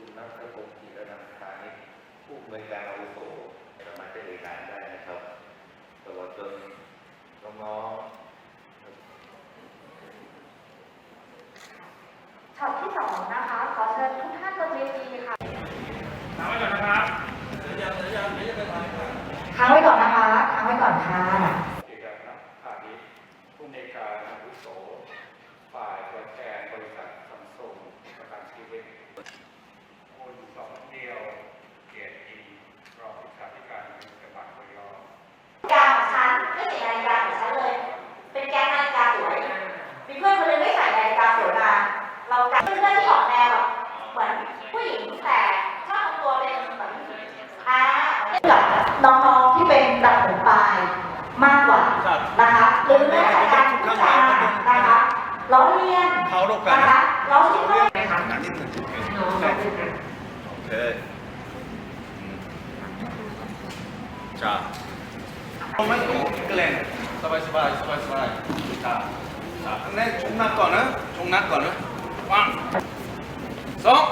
คุณนัทพงศ์ธีรนันทานิชผู้อำนวยการอาวุโสสามารถจะเอ่ยนามได้นะครับตลอดจนน้องๆช็อตที่สองนะคะ ขอเชิญทุกท่านบนเวทีค่ะถามไว้ก่อนนะครับค้างไว้ก่อนนะคะค้างไว้ก่อนค่ะ เกี่ยวกับนักพาณิชย์ผู้ในวยการอาวุโสฝ่ายตัวแทนบริษัทซัมซุงประกันชีวิตคุณสองเดียว เกียรติรองเลขาธิการจังหวัดระยอง นาฬิกาของฉันไม่ใส่นาฬิกาของฉันเลย เป็นแก๊งนาฬิกาสวย มีเพื่อนคนหนึงไม่ใส่นาฬิกาสวยมา เราจะเพื่อนที่ออกแนวแบบเหมือนผู้หญิงแต่ชอบทำตัวเป็นเหมือนอ่ากับน้องๆที่เป็นระดับผมปลายมากกว่านะคะหรือแม้แต่การพูดจานะคะล้อเลียนเขารบกันนะคะล้อเลียนอันนี้หนึ่งโอเคจ้าเอาไม่ต้องเกรงสบายสบายสบายสบายจ้าจ้าอันนี้ชงนักก่อนนะชงนักก่อนนะ วางสอง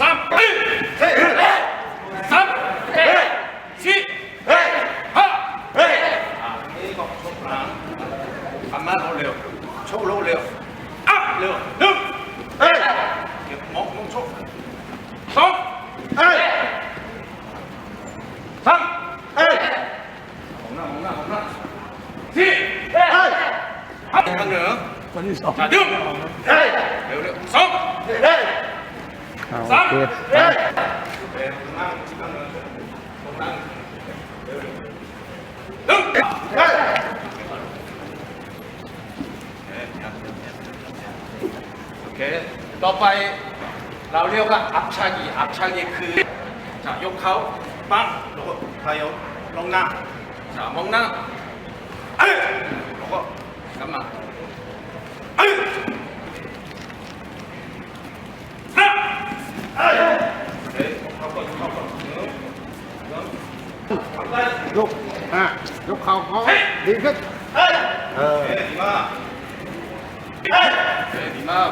สามเฮ้ยเฮ้ยสามเฮ้ยสี่เฮ้ยห้าเฮ้ยอะนี่ก็ชกหลังทำมาเร็ วๆชกเร็วๆอะเร็วหนึ่งเฮ้ยเก็บมองมองชกสองหน้ามองหน้ามองหน้าสี่เฮ้ยห้าครั้งเหนือคนที่สองดึงเฮ้ยเร็วเร็วสองเฮ้ยสามเฮ้ยเร็วเร็วหนึ่งเฮ้ยโอเค ต่อไปเราเรียกว่าอัพชากีอัพชากีคือจะยกเขาปั้งแล้วก็พายกลงหน้าจะมองหน้าเอ้ยแล้วก็กลับมาเอ้ยห้าเอ้ยโอเคเข้าก่อนเข้าก่อนหนึ่ง ยกอะยกเข่าเขาดีขึ้นเอ้ยเออดีมากเอ้ยดีมาก